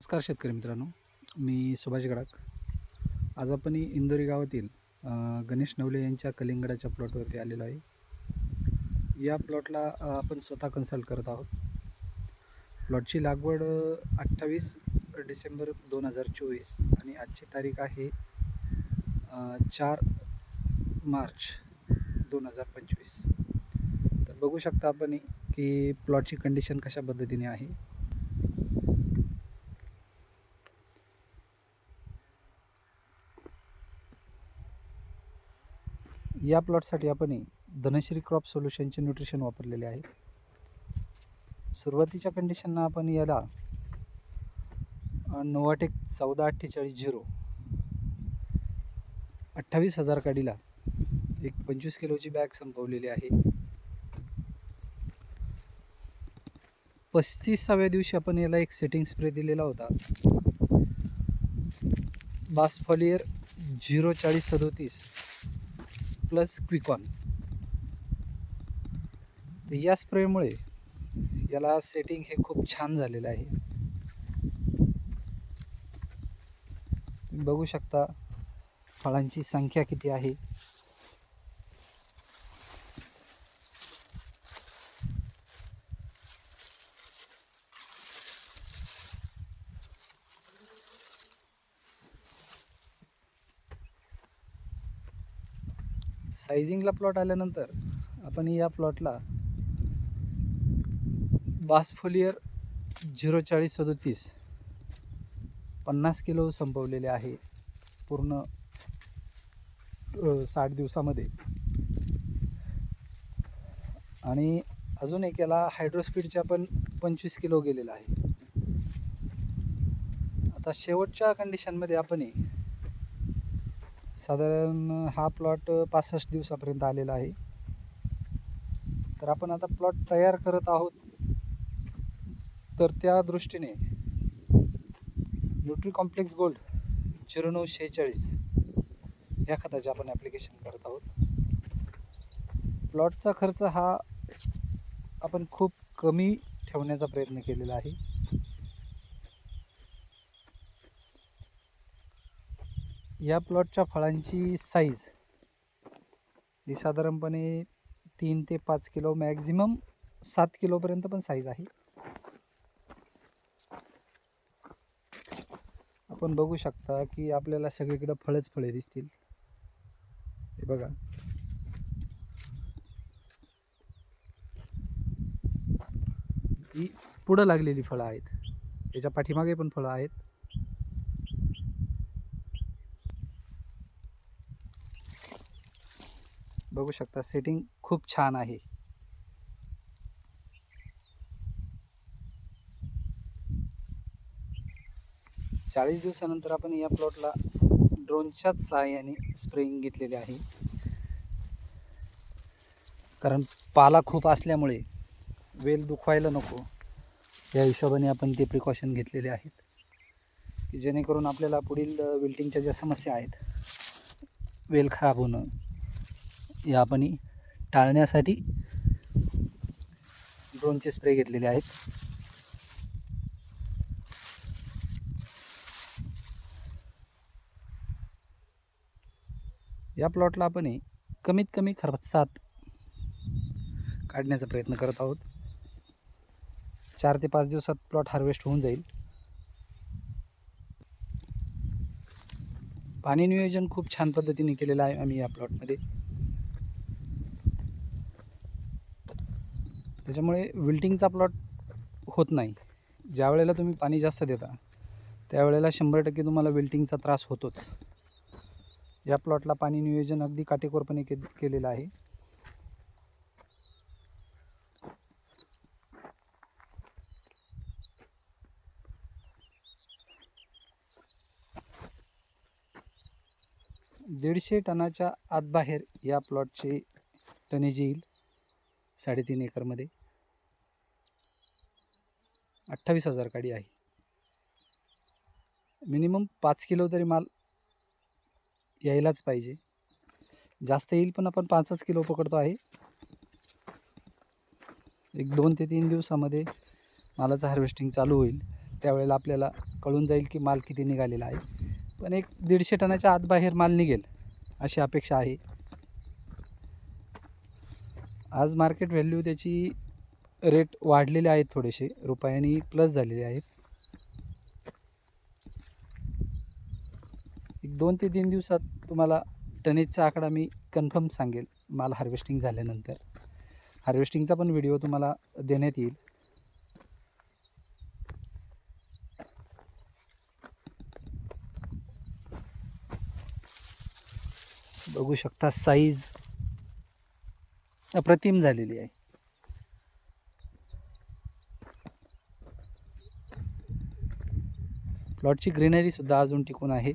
नमस्कार शेतकरी मित्रांनो मी सुभाष गडाख. आज आपण इंदोरी गावातील गणेश नवले यांच्या कलिंगडाच्या प्लॉटवरती आलेलो आहे. या प्लॉटला आपण स्वतः कन्सल्ट करत आहोत. प्लॉटची लागवड अठ्ठावीस डिसेंबर दोन हजार चोवीस आणि आजची तारीख आहे चार मार्च दोन हजार पंचवीस. तर बघू शकता आपण की प्लॉटची कंडिशन कशा पद्धतीने आहे. या प्लॉटसाठी आपण धनश्री क्रॉप सोल्युशनचे न्यूट्रिशन वापरलेले आहे. सुरुवातीच्या कंडिशनना आपण याला नोवाटेक चौदा अठ्ठेचाळीस झिरो अठ्ठावीस हजार काडीला एक पंचवीस किलोची बॅग संपवलेली आहे. पस्तीसाव्या दिवशी आपण याला एक सेटिंग स्प्रे दिलेला होता. बासफॉलियर झिरो चाळीस सदोतीस. प्लस क्विकॉन तर या स्प्रेमुळे याला सेटिंग हे खूप छान झालेलं आहे. तुम्ही बघू शकता फळांची संख्या किती आहे. सायझिंगला प्लॉट आल्यानंतर आपण या प्लॉटला बासफोलियर झिरो चाळीस सदोतीस पन्नास किलो संपवलेले आहे पूर्ण साठ दिवसामध्ये. आणि अजून एक याला हायड्रोस्पीडच्या पण पंचवीस किलो गेलेला आहे. आता शेवटच्या कंडिशनमध्ये आपण साधारण हा प्लॉट पासष्ट दिवसापर्यंत आलेला आहे. तर आपण आता प्लॉट तयार करत आहोत. तर त्या दृष्टीने न्यूट्री कॉम्प्लेक्स गोल्ड झिरो नऊ शेहेचाळीस या खताचे आपण ॲप्लिकेशन करत आहोत. प्लॉटचा खर्च हा आपण खूप कमी ठेवण्याचा प्रयत्न केलेला आहे. या प्लॉटच्या फळांची साईज ही साधारणपणे तीन ते पाच किलो मॅक्झिमम सात किलोपर्यंत पण साईज आहे. आपण बघू शकता की आपल्याला सगळीकडं फळच फळे दिसतील. हे बघा. ही पुढं लागलेली फळं आहेत. याच्या पाठीमागे पण फळं आहेत. बघू शकता सेटिंग खूप छान आहे. चाळीस दिवसानंतर आपण या प्लॉटला ड्रोनच्याच सहाय्याने स्प्रेइंग घेतलेले आहे. कारण पाला खूप असल्यामुळे वेल दुखवायला नको. या हिशोबाने आपण ते प्रिकॉशन घेतलेले आहेत. की जेणेकरून आपल्याला पुढील विल्टिंगच्या ज्या समस्या आहेत वेल खराब होणं या आपण टाळण्यासाठी ड्रोनचे स्प्रे घेतलेले आहेत. या प्लॉटला आपण हे कमीत कमी खर्चात काढण्याचा प्रयत्न करत आहोत. चार ते पाच दिवसात प्लॉट हार्वेस्ट होऊन जाईल. पाणी नियोजन खूप छान पद्धतीने केलेलं आहे आम्ही या प्लॉटमध्ये त्याच्यामुळे विल्टिंगचा प्लॉट होत नाही. ज्या वेळेला तुम्ही पाणी जास्त देता त्यावेळेला शंभर टक्के तुम्हाला विल्टिंगचा त्रास होतोच. या प्लॉटला पाणी नियोजन अगदी काटेकोरपणे के केलेलं आहे. दीडशे टनाच्या आतबाहेर या प्लॉटचे टनेज येईल साडेतीन एकरमध्ये. अठ्ठावीस हजार काडी आहे. मिनिमम पाच किलो तरी माल यायलाच पाहिजे. जास्त येईल पण आपण पाचच किलो पकडतो आहे. एक दोन ते तीन दिवसामध्ये मालाचं हार्वेस्टिंग चालू होईल. त्यावेळेला आपल्याला कळून जाईल की माल किती निघालेला आहे. पण एक दीडशे टनाच्या आत बाहेर माल निघेल अशी अपेक्षा आहे. आज मार्केट व्हॅल्यू त्याची रेट वाढलेले आहेत थोडेसे रुपयाने प्लस झालेले आहेत. एक दोन ते तीन दिवसात तुम्हाला टनेजचा आकडा मी कन्फर्म सांगेल माल हार्वेस्टिंग झाल्यानंतर. हार्वेस्टिंगचा पण व्हिडिओ तुम्हाला देण्यात येईल. बघू शकता साईज अप्रतिम झालेली आहे. प्लॉटची ग्रीनरीसुद्धा अजून टिकून आहे.